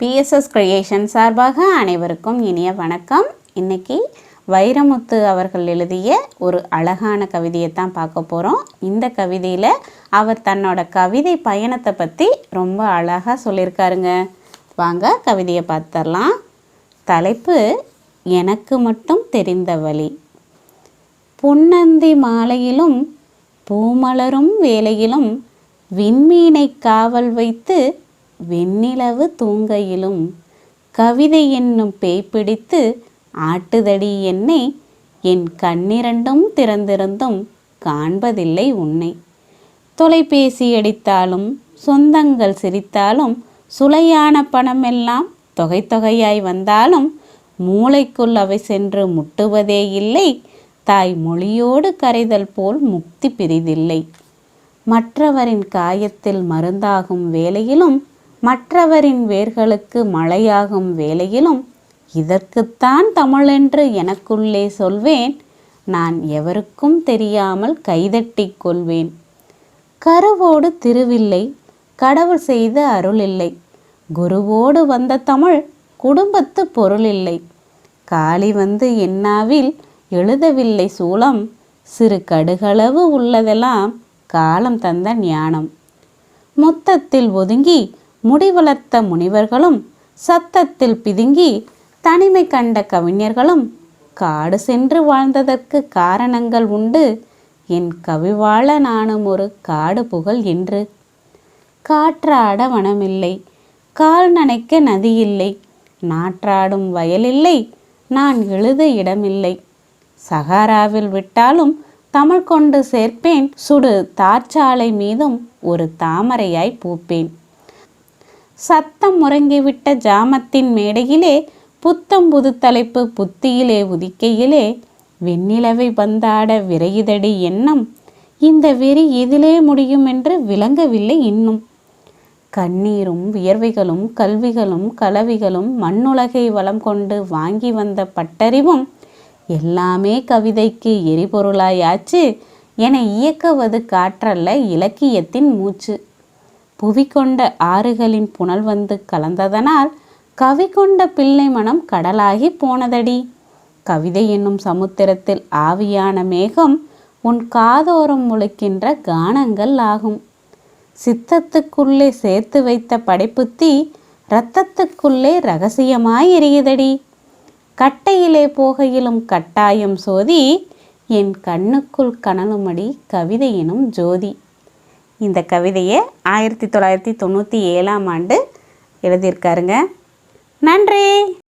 BSS creation சார்பாக அனைவருக்கும் இனிய வணக்கம். இன்றைக்கி வைரமுத்து அவர்கள் எழுதிய ஒரு அழகான கவிதையை தான் பார்க்க போகிறோம் இந்த கவிதையில் அவர் தன்னோட கவிதை பயணத்தை பற்றி ரொம்ப அழகாக சொல்லியிருக்காருங்க. வாங்க கவிதையை பார்த்துடலாம். தலைப்பு எனக்கு மட்டும் தெரிந்த வழி. பொன்னந்தி மாலையிலும் பூமலரும் வேலையிலும் விண்மீனை காவல் வைத்து வெண்ணிலவு தூங்கையிலும் கவிதை என்னும் பேய் பிடித்து ஆட்டுதடி என்னை என் கண்ணிரண்டும் திறந்திருந்தும் காண்பதில்லை உன்னை. தொலைபேசி அடித்தாலும் சொந்தங்கள் சிரித்தாலும் சுளையான பணமெல்லாம் தொகை தொகையாய் வந்தாலும் மூளைக்குள் அவை சென்று முட்டுவதே இல்லை தாய் மொழியோடு கரைதல் போல் முக்தி பிரிதில்லை. மற்றவரின் காயத்தில் மருந்தாகும் வேளையிலும் மற்றவரின் வேர்களுக்கு மழையாகும் வேளையிலும் இதற்குத்தான் தமிழென்று எனக்குள்ளே சொல்வேன். நான் எவருக்கும் தெரியாமல் கைதட்டிக் கொள்வேன். கருவோடு திருவில்லை கடவுள் செய்த அருளில்லை. குருவோடு வந்த தமிழ் குடும்பத்து பொருளில்லை. காளி வந்து என்னாவில் எழுதவில்லை சூலம். சிறு கடுகளவு உள்ளதெல்லாம் காலம் தந்த ஞானம். மொத்தத்தில் ஒதுங்கி முடிவளர்த்த முனிவர்களும் சத்தத்தில் பிதுங்கி தனிமை கண்ட கவிஞர்களும் காடு சென்று வாழ்ந்ததற்கு காரணங்கள் உண்டு. என் கவிவாழ நானும் ஒரு காடு புகழ் என்று. காற்றாட வனமில்லை. கால் நனைக்க நதியில்லை. நாற்றாடும் வயலில்லை. நான் எழுத இடமில்லை. சகாராவில் விட்டாலும் தமிழ் கொண்டு சேர்ப்பேன். சுடு தார்ச்சாலை மீதும் ஒரு தாமரையாய் பூப்பேன். சத்தம் முறங்கிவிட்ட ஜாமத்தின் மேடையிலே புத்தம் புது தலைப்பு புத்தியிலே உதிக்கையிலே வெண்ணிலவை பந்தாட விரையுதடி எண்ணம். இந்த வெறி எதிலே முடியும் என்று விளங்கவில்லை இன்னும். கண்ணீரும் வியர்வைகளும் கல்விகளும் கலவிகளும் மண்ணுலகை வளம் கொண்டு வாங்கி வந்த பட்டறிவும் எல்லாமே கவிதைக்கு எரிபொருளாயாச்சு என இயக்குவது காற்றல்ல இலக்கியத்தின் மூச்சு. புவி கொண்ட ஆறுகளின் புனல் வந்து கலந்ததனால் கவி கொண்ட பிள்ளை மனம் கடலாகி போனதடி. கவிதை என்னும் சமுத்திரத்தில் ஆவியான மேகம் உன் காதோரம் முளைக்கின்ற கானங்கள் ஆகும். சித்தத்துக்குள்ளே சேர்த்து வைத்த படைப்புத்தி இரத்தத்துக்குள்ளே ரகசியமாய் எரியுதடி. கட்டையிலே போகையிலும் கட்டாயம் சோதி என் கண்ணுக்குள் கனலுமடி கவிதையினும் ஜோதி. இந்த கவிதையை ஆயிரத்தி தொள்ளாயிரத்தி தொண்ணூற்றி ஏழாம் ஆண்டு எழுதியிருக்காருங்க. நன்றி!